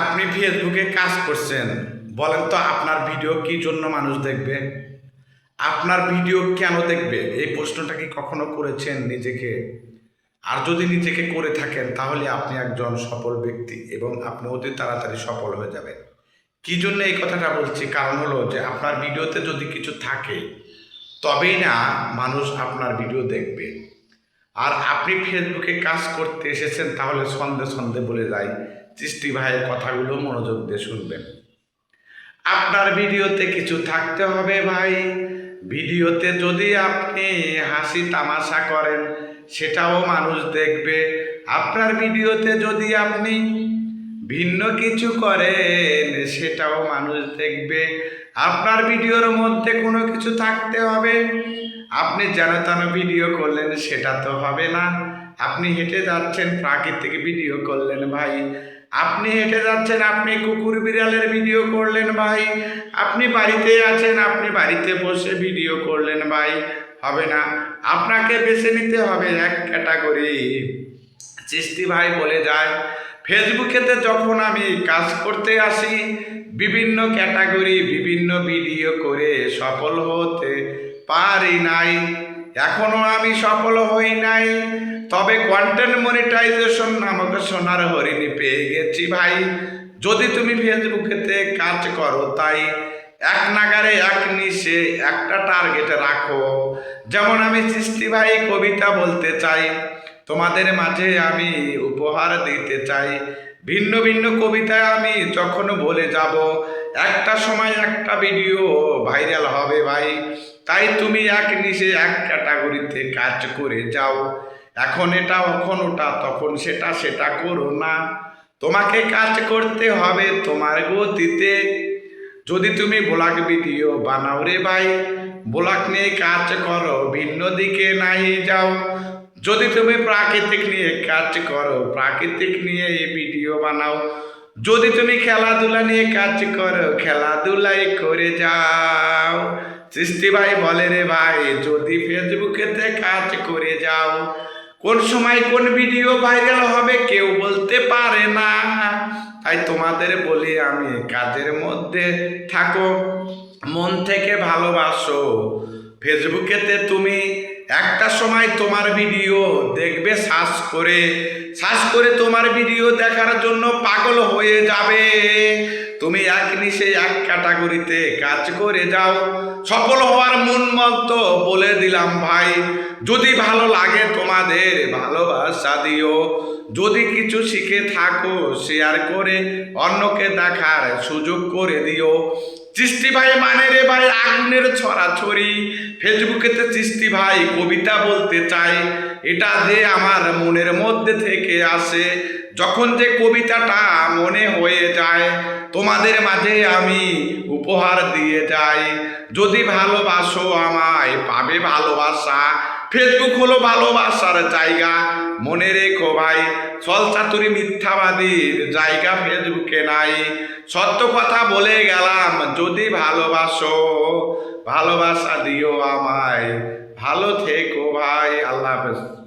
আপনি ফেসবুকে কাজ করছেন, বলেন তো আপনার ভিডিও কি জন্য মানুষ দেখবে? আপনার ভিডিও কেন দেখবে? এই প্রশ্নটা কি কখনো করেছেন নিজেকে? আর যদি নিজেকে করে থাকেন, তাহলে আপনি একজন সফল ব্যক্তি এবং আপনি অতি তাড়াতাড়ি সফল হয়ে যাবেন। কি জন্য এই কথাটা বলছি? কারণ হলো যে আপনার ভিডিওতে যদি কিছু থাকে, তবেই না মানুষ আপনার ভিডিও দেখবে। আর আপনি ফেসবুকে কাজ করতে এসেছেন, তাহলে সন্ধে সন্ধে বলে যাই, সৃষ্টি ভাইয়ের কথাগুলো মনোযোগ দিয়ে শুনবেন। আপনার ভিডিওতে কিছু থাকতে হবে ভাই। ভিডিওতে যদি আপনি হাসি তামাশা করেন, সেটাও মানুষ দেখবে। আপনার ভিডিওতে যদি আপনি ভিন্ন কিছু করেন, সেটাও মানুষ দেখবে। আপনার ভিডিওর মধ্যে কোনো কিছু থাকতে হবে। আপনি যেন তেন ভিডিও করলেন, সেটা তো হবে না। আপনি হেঁটে যাচ্ছেন, প্রাকৃতিক ভিডিও করলেন ভাই। আপনি হেঁটে যাচ্ছেন, আপনি কুকুর বিড়ালের ভিডিও করলেন ভাই। আপনি বাড়িতে আছেন, আপনি বাড়িতে বসে ভিডিও করলেন ভাই। হবে না। আপনাকে বেছে নিতে হবে এক ক্যাটাগরি। চিস্তি ভাই বলে যায় ফেসবুকেতে যখন আমি কাজ করতে আসি, বিভিন্ন ক্যাটাগরি, বিভিন্ন ভিডিও করে সফল হতে পারি নাই। এখনও আমি সফল হই নাই। তবে কন্টেন্ট মনিটাইজেশন নামক সোনার হরিণী পেয়ে গেছি ভাই। যদি তুমি ফেসবুকেতে কাজ করো, তাই এক নাগারে, এক নিশে একটা টার্গেট রাখো। যেমন আমি সৃষ্টি ভাই কবিতা বলতে চাই তোমাদের মাঝে আমি উপহার দিতে চাই। ভিন্ন ভিন্ন কবিতায় আমি যখন বলে যাব, একটা সময় একটা ভিডিও ভাইরাল হবে ভাই। তাই তুমি এক নিশে এক ক্যাটাগরিতে কাজ করে যাও। এখন এটা কখন ওটা তখন সেটা সেটা করো না। তোমাকে কাজ করতে হবে তোমার গতিতে। যদি তুমি ব্লগ ভিডিও বানাও রে ভাই, ব্লগ নিয়ে কাজ করো, ভিন্ন দিকে নাই যাও। যদি তুমি প্রাকৃতিক নিয়ে কাজ করো, প্রাকৃতিক নিয়ে এই ভিডিও বানাও। যদি তুমি খেলাধুলা নিয়ে কাজ করো, খেলাধুলাই করে যাও। সৃষ্টি ভাই বলে রে ভাই, যদি ফেসবুকেতে কাজ করে যাও, কোন সময় কোন ভিডিও ভাইরাল হবে কেউ বলতে পারে না। তাই তোমাদের বলি আমি, কাজের মধ্যে থাকো, মন থেকে ভালোবাসো। ফেসবুকেতে তুমি একটা সময় তোমার ভিডিও দেখবে, সার্চ করে সার্চ করে তোমার ভিডিও দেখার জন্য পাগল হয়ে যাবে। তুমি এক নিশে এক ক্যাটাগরিতে কাজ করে যাও। সফল হওয়ার মন মতো বলে দিলাম ভাই। যদি ভালো লাগে তোমাদের ভালোবাসা দিও। যদি কিছু শিখে থাকো শেয়ার করে অন্যকে দেখার সুযোগ করে দিও। চিস্তি ভাই মানে রে ভাই আগুনের ছড়াছড়ি। ফেসবুকেতে চিস্তি ভাই কবিতা বলতে চাই এটা যে আমার মনের মধ্যে থেকে আসে যখন যে কবিতাটা মনে হয়ে যায়, তোমাদের মাঝে আমি উপহার দিয়ে যাই। যদি ভালোবাসো আমায়, পাবে ভালোবাসা। ফেসবুক হলো ভালোবাসার জায়গা। মনে রেখো ভাই চলচাতুরি মিথ্যাবাদীর জায়গা ফেসবুকে নাই। সত্য কথা বলে গেলাম, যদি ভালোবাসো, ভালোবাসা দিও আমায়। ভালো থেকো ভাই, আল্লাহ হাফেজ।